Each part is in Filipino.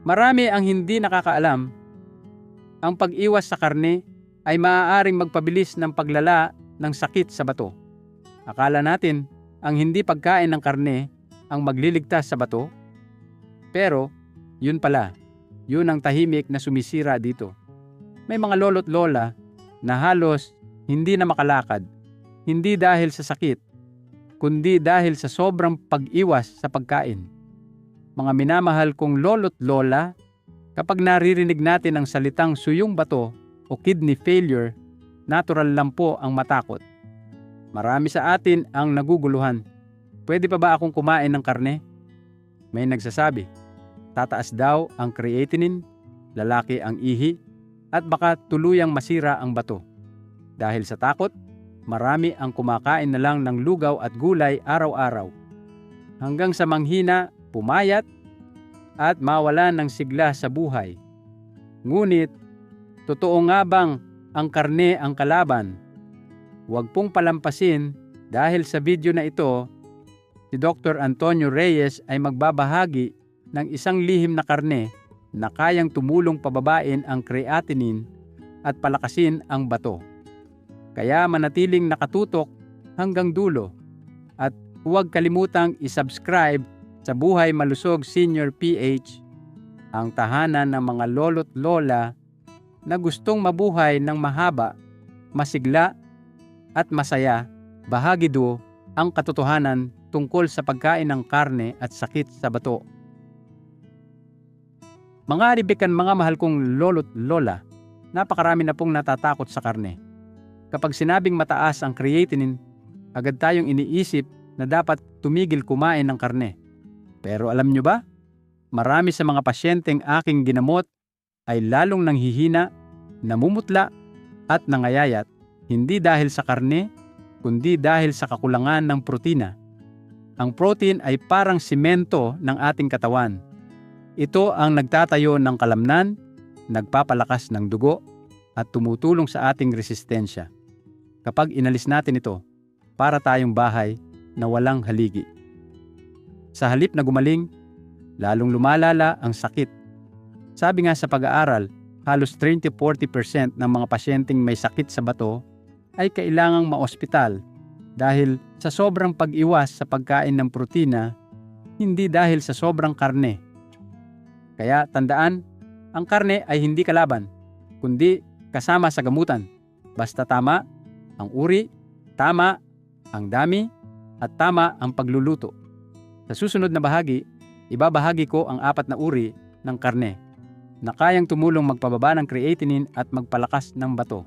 Marami ang hindi nakakaalam. Ang pag-iwas sa karne ay maaaring magpabilis ng paglala ng sakit sa bato. Akala natin ang hindi pagkain ng karne ang magliligtas sa bato. Pero, yun pala, yun ang tahimik na sumisira dito. May mga lolo't lola na halos hindi na makalakad, hindi dahil sa sakit, kundi dahil sa sobrang pag-iwas sa pagkain. Mga minamahal kong lolo't lola, kapag naririnig natin ang salitang suyong bato o kidney failure, natural lang po ang matakot. Marami sa atin ang naguguluhan. Pwede pa ba akong kumain ng karne? May nagsasabi, tataas daw ang creatinine, lalaki ang ihi, at baka tuluyang masira ang bato. Dahil sa takot, marami ang kumakain na lang ng lugaw at gulay araw-araw. Hanggang sa manghina, pumayat, at mawalan ng sigla sa buhay. Ngunit, totoo nga bang ang karne ang kalaban? Huwag pong palampasin dahil sa video na ito, si Dr. Antonio Reyes ay magbabahagi ng isang lihim na karne na kayang tumulong pababain ang creatinine at palakasin ang bato. Kaya manatiling nakatutok hanggang dulo at huwag kalimutang isubscribe sa Buhay Malusog Senior PH, ang tahanan ng mga lolo't lola na gustong mabuhay ng mahaba, masigla at masaya, bahagi do ang katotohanan tungkol sa pagkain ng karne at sakit sa bato. Mga ribikan mga mahal kong lolo't lola, napakarami na pong natatakot sa karne. Kapag sinabing mataas ang creatinine, agad tayong iniisip na dapat tumigil kumain ng karne. Pero alam nyo ba? Marami sa mga pasyenteng aking ginamot ay lalong nanghihina, namumutla at nangayayat hindi dahil sa karne, kundi dahil sa kakulangan ng protina. Ang protein ay parang simento ng ating katawan ito ang nagtatayo ng kalamnan, nagpapalakas ng dugo, at tumutulong sa ating resistensya. Kapag inalis natin ito, para tayong bahay na walang haligi. Sa halip na gumaling, lalong lumalala ang sakit. Sabi nga sa pag-aaral, halos 30-40% ng mga pasyenteng may sakit sa bato ay kailangang maospital dahil sa sobrang pag-iwas sa pagkain ng protina, hindi dahil sa sobrang karne kaya tandaan, ang karne ay hindi kalaban, kundi kasama sa gamutan. Basta tama ang uri, tama ang dami, at tama ang pagluluto. Sa susunod na bahagi, ibabahagi ko ang apat na uri ng karne na kayang tumulong magpababa ng creatinine at magpalakas ng bato.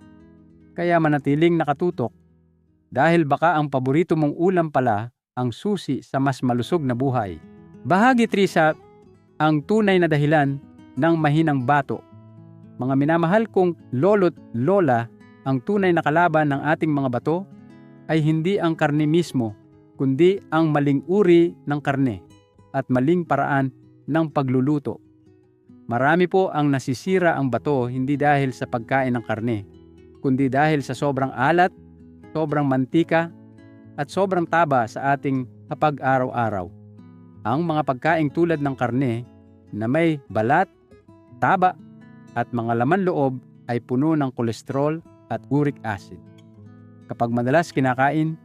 Kaya manatiling nakatutok dahil baka ang paborito mong ulam pala ang susi sa mas malusog na buhay. Bahagi 3 sa ang tunay na dahilan ng mahinang bato. Mga minamahal kong lolo't lola, ang tunay na kalaban ng ating mga bato ay hindi ang karne mismo, kundi ang maling uri ng karne at maling paraan ng pagluluto. Marami po ang nasisira ang bato hindi dahil sa pagkain ng karne, kundi dahil sa sobrang alat, sobrang mantika, at sobrang taba sa ating kapag araw-araw. Ang mga pagkaing tulad ng karne na may balat, taba, at mga laman loob ay puno ng kolesterol at uric acid. Kapag madalas kinakain,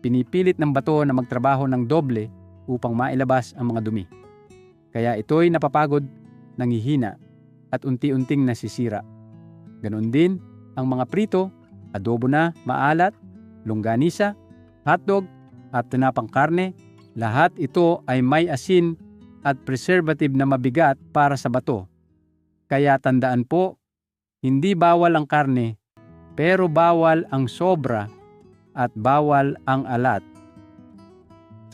pinipilit ng bato na magtrabaho ng doble upang mailabas ang mga dumi. Kaya ito'y napapagod, nangihina, at unti-unting nasisira. Ganon din ang mga prito, adobo na, maalat, longganisa, hotdog, at tinapang karne, lahat ito ay may asin at preservative na mabigat para sa bato. Kaya tandaan po, hindi bawal ang karne, pero bawal ang sobra at bawal ang alat.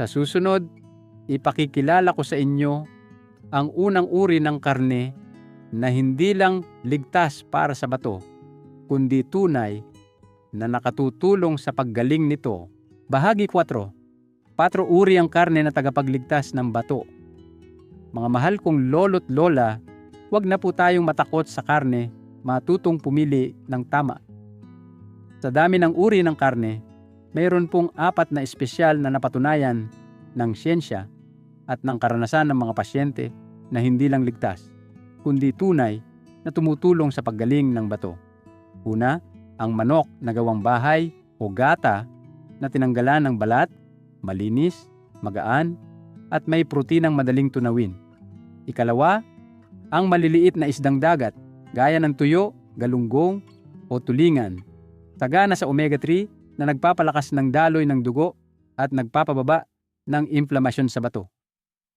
Sa susunod, ipakikilala ko sa inyo ang unang uri ng karne na hindi lang ligtas para sa bato, kundi tunay na nakatutulong sa paggaling nito. Bahagi 4. Patro uri ang karne na tagapagligtas ng bato. Mga mahal kong lolo't lola, huwag na po tayong matakot sa karne, matutong pumili ng tama. Sa dami ng uri ng karne, mayroon pong apat na espesyal na napatunayan ng siyensya at ng karanasan ng mga pasyente na hindi lang ligtas, kundi tunay na tumutulong sa paggaling ng bato. Una, ang manok na gawang bahay o gata na tinanggalan ng balat, malinis, magaan, at may proteinang madaling tunawin. Ikalawa, ang maliliit na isdang dagat gaya ng tuyo, galunggong o tulingan. Sagana sa omega-3 na nagpapalakas ng daloy ng dugo at nagpapababa ng inflamasyon sa bato.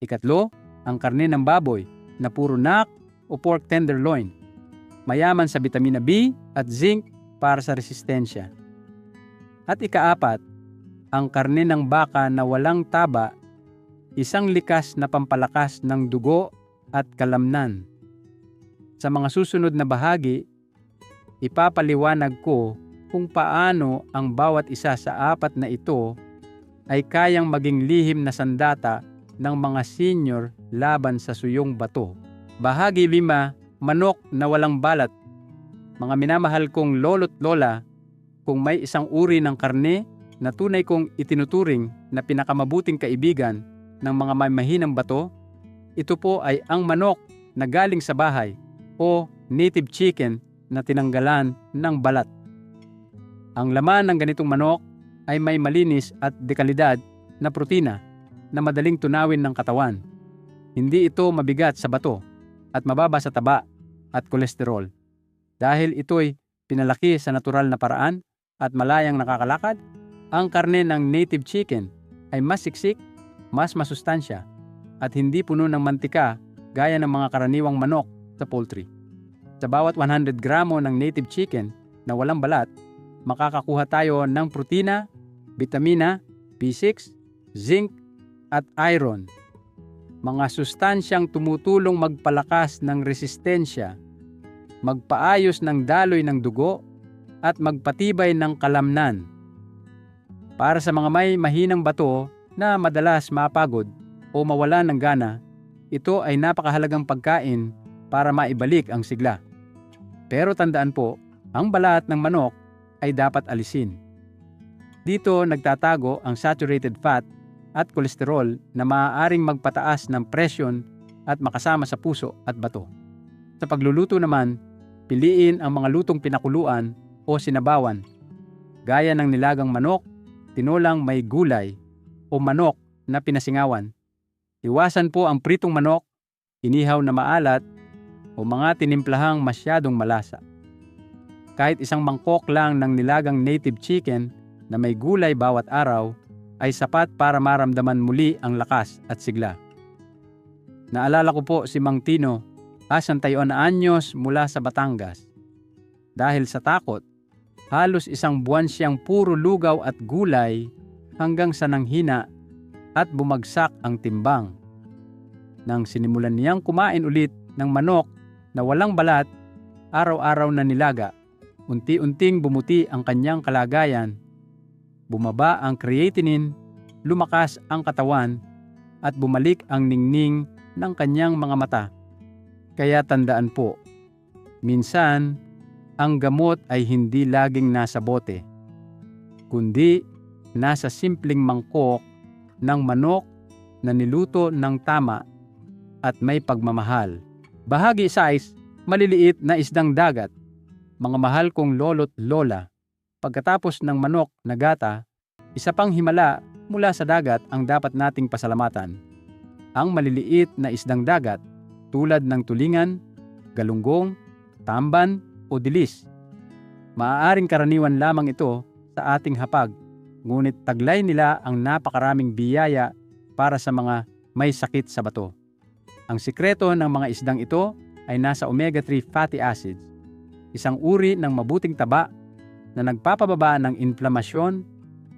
Ikatlo, ang karne ng baboy na puro nak o pork tenderloin. Mayaman sa vitamina B at zinc para sa resistensya. At ikaapat, ang karne ng baka na walang taba, isang likas na pampalakas ng dugo at kalamnan. Sa mga susunod na bahagi, ipapaliwanag ko kung paano ang bawat isa sa apat na ito ay kayang maging lihim na sandata ng mga senior laban sa suyong bato. Bahagi 5, manok na walang balat. Mga minamahal kong lolo't lola, kung may isang uri ng karne na tunay kong itinuturing na pinakamabuting kaibigan ng mga may mahinang bato, ito po ay ang manok na galing sa bahay o native chicken na tinanggalan ng balat. Ang laman ng ganitong manok ay may malinis at dekalidad na protina na madaling tunawin ng katawan. Hindi ito mabigat sa bato at mababa sa taba at kolesterol. Dahil ito'y pinalaki sa natural na paraan at malayang nakakalakad, ang karne ng native chicken ay mas siksik, mas masustansya, at hindi puno ng mantika gaya ng mga karaniwang manok sa poultry. Sa bawat 100 gramo ng native chicken na walang balat, makakakuha tayo ng protina, vitamina, B6, zinc, at iron. Mga sustansyang tumutulong magpalakas ng resistensya, magpaayos ng daloy ng dugo, at magpatibay ng kalamnan. Para sa mga may mahinang bato na madalas mapagod o mawala ng gana, ito ay napakahalagang pagkain para maibalik ang sigla. Pero tandaan po, ang balat ng manok ay dapat alisin. Dito nagtatago ang saturated fat at kolesterol na maaaring magpataas ng presyon at makasama sa puso at bato. Sa pagluluto naman, piliin ang mga lutong pinakuluan o sinabawan, gaya ng nilagang manok, tinolang may gulay, o manok na pinasingawan. Iwasan po ang pritong manok, inihaw na maalat, o mga tinimplahang masyadong malasa. Kahit isang mangkok lang ng nilagang native chicken na may gulay bawat araw ay sapat para maramdaman muli ang lakas at sigla. Naalala ko po si Mang Tino, asantayon na anyos mula sa Batangas. Dahil sa takot, halos isang buwan siyang puro lugaw at gulay hanggang sa nanghina at bumagsak ang timbang. Nang sinimulan niyang kumain ulit ng manok na walang balat, araw-araw na nilaga, unti-unting bumuti ang kanyang kalagayan bumaba ang creatinine, lumakas ang katawan, at bumalik ang ningning ng kanyang mga mata. Kaya tandaan po, minsan ang gamot ay hindi laging nasa bote, kundi nasa simpleng mangkok ng manok na niluto ng tama at may pagmamahal. Bahagi size, maliliit na isdang dagat, mga mahal kong lolo't lola, Pagkatapos ng manok na gata, isa pang himala mula sa dagat ang dapat nating pasalamatan. Ang maliliit na isdang dagat tulad ng tulingan, galunggong, tamban o dilis. Maaaring karaniwan lamang ito sa ating hapag, ngunit taglay nila ang napakaraming biyaya para sa mga may sakit sa bato. Ang sikreto ng mga isdang ito ay nasa omega-3 fatty acids, isang uri ng mabuting taba na nagpapababa ng inflamasyon,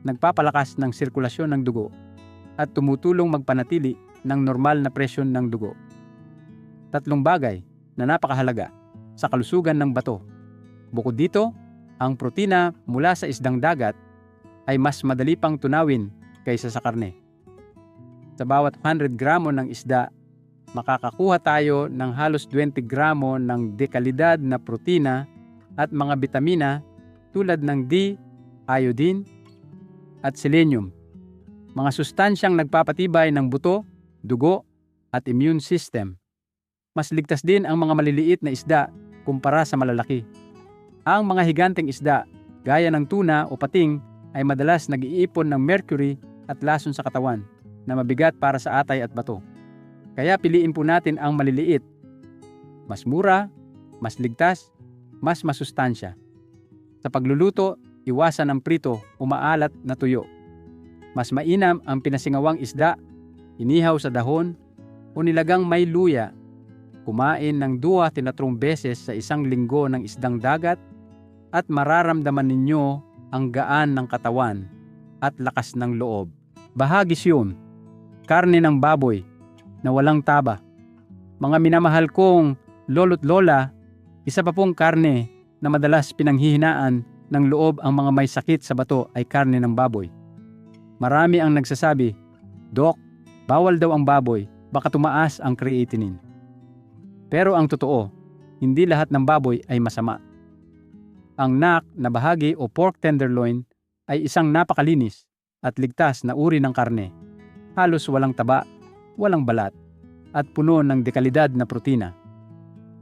nagpapalakas ng sirkulasyon ng dugo, at tumutulong magpanatili ng normal na presyon ng dugo. Tatlong bagay na napakahalaga sa kalusugan ng bato. Bukod dito, ang protina mula sa isdang dagat ay mas madali pang tunawin kaysa sa karne. Sa bawat 100 gramo ng isda, makakakuha tayo ng halos 20 gramo ng dekalidad na protina at mga bitamina tulad ng D, iodine, at selenium. Mga sustansyang nagpapatibay ng buto, dugo, at immune system. mas ligtas din ang mga maliliit na isda kumpara sa malalaki. Ang mga higanteng isda, gaya ng tuna o pating, ay madalas nag-iipon ng mercury at lason sa katawan na mabigat para sa atay at bato. Kaya piliin po natin ang maliliit. Mas mura, mas ligtas, mas masustansya. Sa pagluluto, iwasan ang prito o maalat na tuyo. Mas mainam ang pinasingawang isda, inihaw sa dahon, o nilagang may luya. Kumain ng dua tinatrong beses sa isang linggo ng isdang dagat at mararamdaman ninyo ang gaan ng katawan at lakas ng loob. Bahagis yun, karne ng baboy na walang taba. Mga minamahal kong lolo't lola, isa pa pong karne na madalas pinanghihinaan ng loob ang mga may sakit sa bato ay karne ng baboy. Marami ang nagsasabi, Dok, bawal daw ang baboy, baka tumaas ang creatinine. Pero ang totoo, hindi lahat ng baboy ay masama. Ang nak na bahagi o pork tenderloin ay isang napakalinis at ligtas na uri ng karne. Halos walang taba, walang balat, at puno ng dekalidad na protina.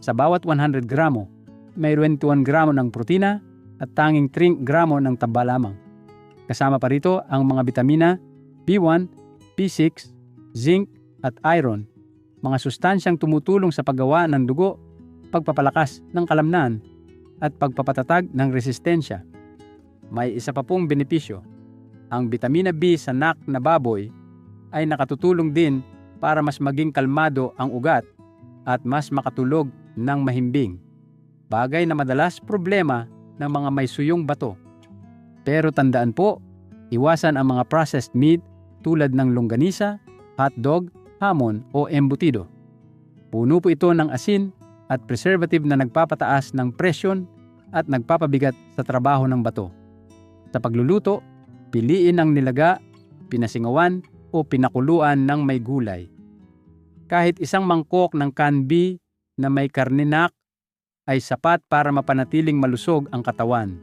Sa bawat 100 gramo, may 21 gramo ng protina at tanging 3 gramo ng taba lamang. Kasama pa rito ang mga bitamina B1, B6, zinc at iron, mga sustansyang tumutulong sa paggawa ng dugo, pagpapalakas ng kalamnan at pagpapatatag ng resistensya. May isa pa pong benepisyo. Ang vitamina B sa nak na baboy ay nakatutulong din para mas maging kalmado ang ugat at mas makatulog ng mahimbing. Bagay na madalas problema ng mga may suyong bato. Pero tandaan po, iwasan ang mga processed meat tulad ng longganisa, hotdog, hamon o embutido. Puno po ito ng asin at preservative na nagpapataas ng presyon at nagpapabigat sa trabaho ng bato. Sa pagluluto, piliin ang nilaga, pinasingawan o pinakuluan ng may gulay. Kahit isang mangkok ng canby na may karninak ay sapat para mapanatiling malusog ang katawan.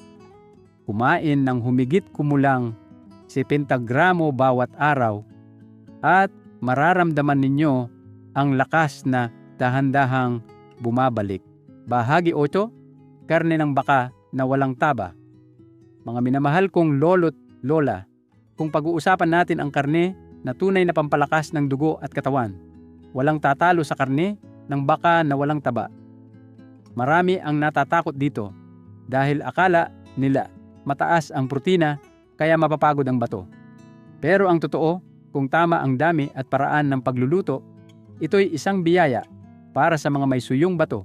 Kumain ng humigit kumulang 70 gramo bawat araw at mararamdaman ninyo ang lakas na dahan-dahang bumabalik. Bahagi 8, karne ng baka na walang taba. Mga minamahal kong lolo't lola, kung pag-uusapan natin ang karne na tunay na pampalakas ng dugo at katawan, walang tatalo sa karne ng baka na walang taba. Marami ang natatakot dito dahil akala nila mataas ang protina kaya mapapagod ang bato. Pero ang totoo, kung tama ang dami at paraan ng pagluluto, ito'y isang biyaya para sa mga may suyong bato.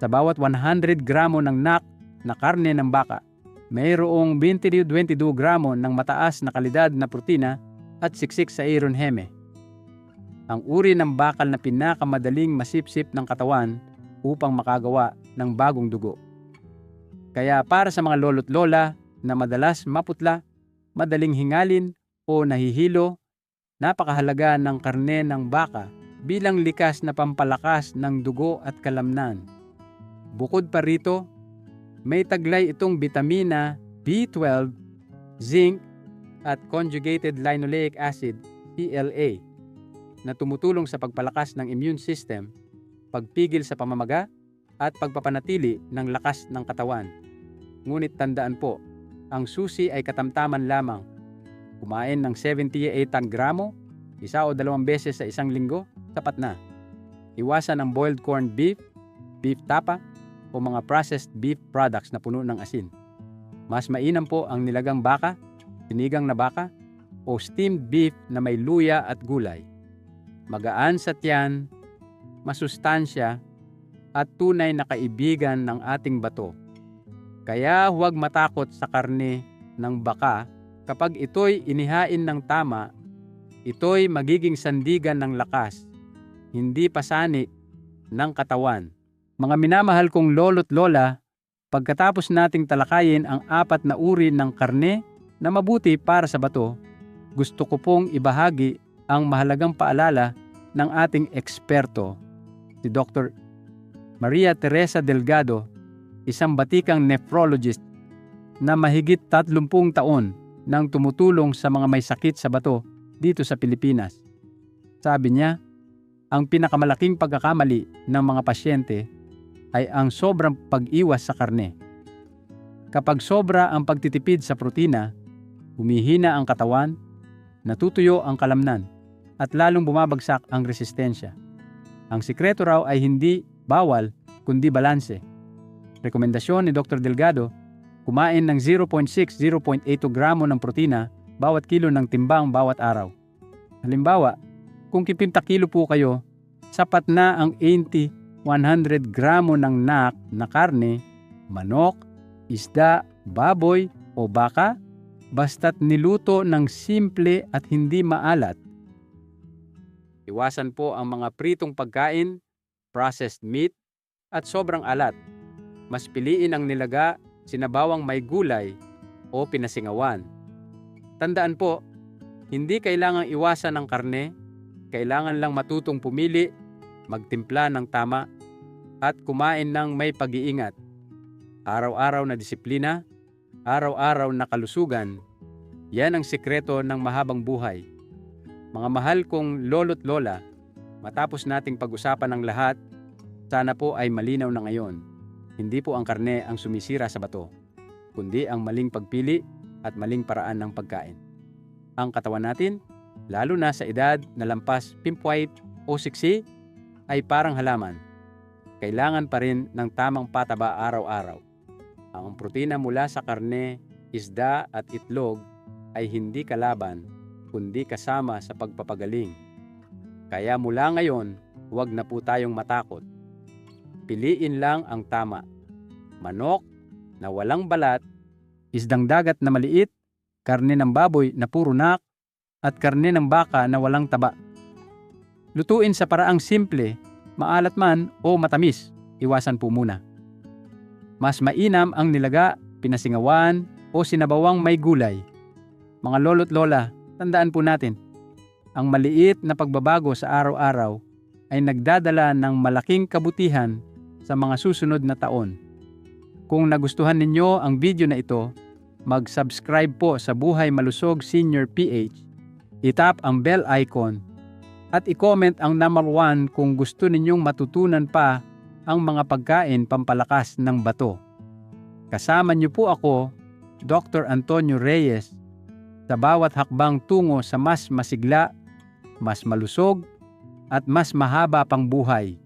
Sa bawat 100 gramo ng nak na karne ng baka, mayroong 20-22 gramo ng mataas na kalidad na protina at siksik sa iron heme. Ang uri ng bakal na pinakamadaling masipsip ng katawan upang makagawa ng bagong dugo. Kaya para sa mga lolo't lola na madalas maputla, madaling hingalin o nahihilo, napakahalaga ng karne ng baka bilang likas na pampalakas ng dugo at kalamnan. Bukod pa rito, may taglay itong bitamina B12, zinc, at conjugated linoleic acid, PLA, na tumutulong sa pagpalakas ng immune system, pagpigil sa pamamaga, at pagpapanatili ng lakas ng katawan. Ngunit tandaan po, ang susi ay katamtaman lamang. Kumain ng 78 gramo, isa o dalawang beses sa isang linggo, sapat na. Iwasan ang boiled corned beef, beef tapa, o mga processed beef products na puno ng asin. Mas mainam po ang nilagang baka, sinigang na baka, o steamed beef na may luya at gulay. Magaan sa tiyan, masustansya, at tunay na kaibigan ng ating bato. Kaya huwag matakot sa karne ng baka kapag ito'y inihain ng tama, ito'y magiging sandigan ng lakas, hindi pasani ng katawan. Mga minamahal kong lolo't lola, pagkatapos nating talakayin ang apat na uri ng karne na mabuti para sa bato, gusto ko pong ibahagi ang mahalagang paalala ng ating eksperto, si Dr. Maria Teresa Delgado, isang batikang nephrologist na mahigit 30 taon nang tumutulong sa mga may sakit sa bato dito sa Pilipinas. Sabi niya, Ang pinakamalaking pagkakamali ng mga pasyente ay ang sobrang pag-iwas sa karne. Kapag sobra ang pagtitipid sa protina, humihina ang katawan, natutuyo ang kalamnan, at lalong bumabagsak ang resistensya. Ang sikreto raw ay hindi bawal kundi balanse. Rekomendasyon ni Dr. Delgado, kumain ng 0.6-0.82 gramo ng protina bawat kilo ng timbang bawat araw. Halimbawa, kung 50 kilo po kayo, sapat na ang 80 100 gramo ng nak na karne, manok, isda, baboy o baka, basta't niluto ng simple at hindi maalat. Iwasan po ang mga pritong pagkain, processed meat, at sobrang alat. Mas piliin ang nilaga, sinabawang may gulay o pinasingawan. Tandaan po, hindi kailangang iwasan ang karne, kailangan lang matutong pumili, magtimpla ng tama, at kumain ng may pag-iingat. Araw-araw na disiplina, araw-araw na kalusugan, yan ang sikreto ng mahabang buhay. Mga mahal kong lolo't lola, matapos nating pag-usapan ng lahat, sana po ay malinaw na ngayon. Hindi po ang karne ang sumisira sa bato, kundi ang maling pagpili at maling paraan ng pagkain. Ang katawan natin, lalo na sa edad na lampas pimpwide o siksi, ay parang halaman. Kailangan pa rin ng tamang pataba araw-araw. Ang protina mula sa karne, isda at itlog ay hindi kalaban, kundi kasama sa pagpapagaling. Kaya mula ngayon, huwag na po tayong matakot. Piliin lang ang tama. Manok na walang balat, isdang dagat na maliit, karne ng baboy na puro nak, at karne ng baka na walang taba. Lutuin sa paraang simple, maalat man o matamis, iwasan po muna. Mas mainam ang nilaga, pinasingawan o sinabawang may gulay. Mga lolo't lola, tandaan po natin, ang maliit na pagbabago sa araw-araw ay nagdadala ng malaking kabutihan sa mga susunod na taon. Kung nagustuhan ninyo ang video na ito, mag-subscribe po sa Buhay Malusog Senior PH, itap ang bell icon, at i-comment ang number 1 kung gusto ninyong matutunan pa ang mga pagkain pampalakas ng bato. Kasama niyo po ako, Dr. Antonio Reyes, sa bawat hakbang tungo sa mas masigla, mas malusog, at mas mahaba pang buhay.